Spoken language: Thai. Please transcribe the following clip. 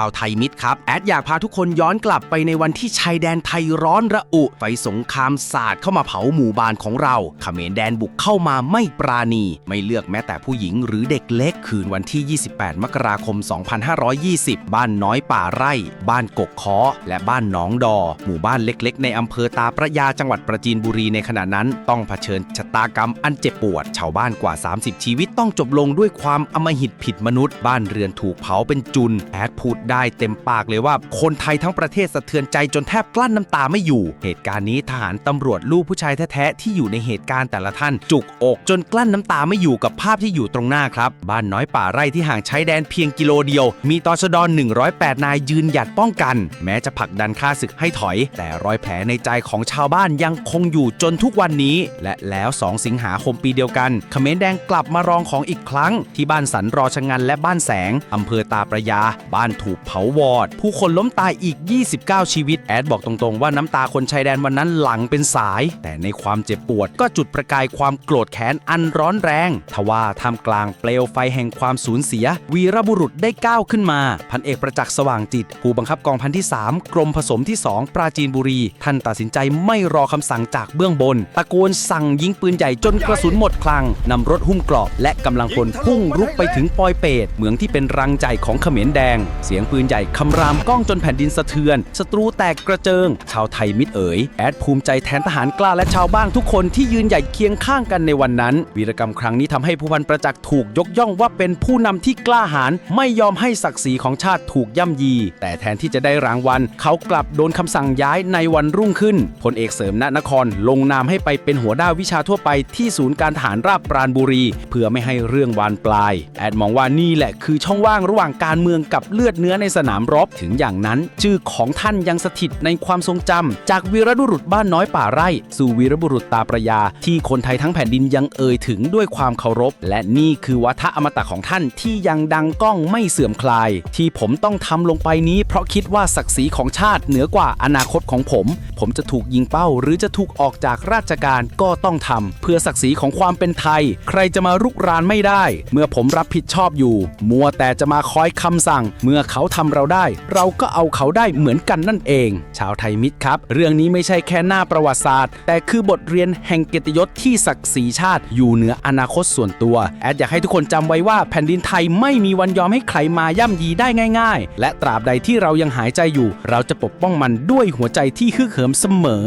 าวไทยมิตรครับแอดอยากพาทุกคนย้อนกลับไปในวันที่ชายแดนไทยร้อนระอุ ไฟสงครามสาดเข้ามาเผาหมู่บ้านของเราเขมรแดนบุกเข้ามาไม่ปราณี ไม่เลือกแม้แต่ผู้หญิงหรือเด็กเล็กคืนวันที่ 28 มกราคม 2520 บ้านน้อยป่าไร่ บ้านกกค้อและบ้านหนองดอ หมู่บ้านเล็กๆ ในอำเภอตาพระยาจังหวัดประจีนบุรีในขณะนั้น ต้องเผชิญชะตากรรมอันเจ็บปวด ชาวบ้านกว่า 30 ชีวิตต้องจบลงด้วยความอมหิตผิดมนุษย์ บ้านเรือนถูกเผาเป็นจุนแอดพูดได้เต็มปากเลยว่าคนไทยทั้งประเทศสะเทือนใจจนแทบกลั้นน้ำตาไม่อยู่ เหตุการณ์นี้ทหารตำรวจลูกผู้ชายแท้ๆที่อยู่ในเหตุการณ์แต่ละท่าน จุกอกจนกลั้นน้ำตาไม่อยู่กับภาพที่อยู่ตรงหน้าครับ บ้านน้อยป่าไร่ที่ห่างชายแดนเพียงกิโลเดียว มีตชด108 นายยืนหยัดป้องกัน แม้จะผลักดันค่าศึกให้ถอย แต่รอยแผลในใจของชาวบ้านยังคงอยู่จนทุกวันนี้ และแล้ว 2 สิงหาคมปีเดียวกันเขมรแดงกลับมารองของอีกครั้ง ที่บ้านสันรอชะงันและบ้านแสงอำเภอตาประยา บ้านถูกเผาวอด ผู้คนล้มตายอีก 29 ชีวิต แอดบอกตรงๆ ว่าน้ำตาคนชายแดนวันนั้นหลังเป็นสาย แต่ในความเจ็บปวดก็จุดประกายความโกรธแค้นอันร้อนแรง ทว่าท่ามกลางเปลวไฟแห่งความสูญเสีย วีรบุรุษได้ก้าวขึ้นมา พันเอกประจักษ์สว่างจิต ผู้บังคับกองพันที่ 3 กรมผสมที่ 2 ปราจีนบุรี ท่านตัดสินใจไม่รอคำสั่งจากเบื้องบน ตะโกนสั่งยิงปืนใหญ่จนกระสุนหมดคลังนำรถหุ้มเกราะและกำลังพลพุ่งรุกไปถึงปอยเปตเมืองที่เป็นรังใจของเขมรแดงเสียียงปืนใหญ่คำรามก้องจนแผ่นดินสะเทือนศัตรูแตกกระเจิง ชาวไทยมิตรเอ๋ยแอดภูมิใจแทนทหารกล้าและชาวบ้านทุกคนที่ยืนใหญ่เคียงข้างกันในวันนั้น วีรกรรมครั้งนี้ทำให้ผู้พันประจักษ์ถูกยกย่องว่าเป็นผู้นำที่กล้าหาญไม่ยอมให้ศักดิ์ศรีของชาติถูกย่ำยี แต่แทนที่จะได้รางวัล เขากลับโดนคำสั่งย้ายในวันรุ่งขึ้นพลเอกเสริมณนครลงนามให้ไปเป็นหัวหน้าวิชาทั่วไปที่ศูนย์การทหารราบปราณบุรี เพื่อไม่ให้เรื่องบานปลาย แอดมองว่านี่แหละคือช่องว่างระหว่างการเมืองกับเลือดเนื้อในสนามรบถึงอย่างนั้น ชื่อของท่านยังสถิตในความทรงจำจากวีรบุรุษบ้านน้อยป่าไร่ สู่วีรบุรุษตาประยา ที่คนไทยทั้งแผ่นดินยังเอ่ยถึงด้วยความเคารพ และนี่คือวัฒอมตะของท่านที่ยังดังก้องไม่เสื่อมคลาย ที่ผมต้องทำลงไปนี้เพราะคิดว่าศักดิ์ศรีของชาติเหนือกว่าอนาคตของผมผมจะถูกยิงเป้า หรือจะถูกออกจากราชการก็ต้องทำเพื่อศักดิ์ศรีของความเป็นไทย ใครจะมารุกรานไม่ได้ เมื่อผมรับผิดชอบอยู่ มัวแต่จะมาคอยคำสั่ง เมื่อเขาทำเราได้ เราก็เอาเขาได้เหมือนกันนั่นเอง ชาวไทยมิตรครับ เรื่องนี้ไม่ใช่แค่หน้าประวัติศาสตร์ แต่คือบทเรียนแห่งเกียรติยศที่ศักดิ์ศรีชาติ อยู่เหนืออนาคตส่วนตัวแอดอยากให้ทุกคนจำไว้ว่าแผ่นดินไทยไม่มีวันยอมให้ใครมาย่ำยีได้ง่าย ๆ และตราบใดที่เรายังหายใจอยู่ เราจะปกป้องมันด้วยหัวใจที่ฮึกเหิมเสมอ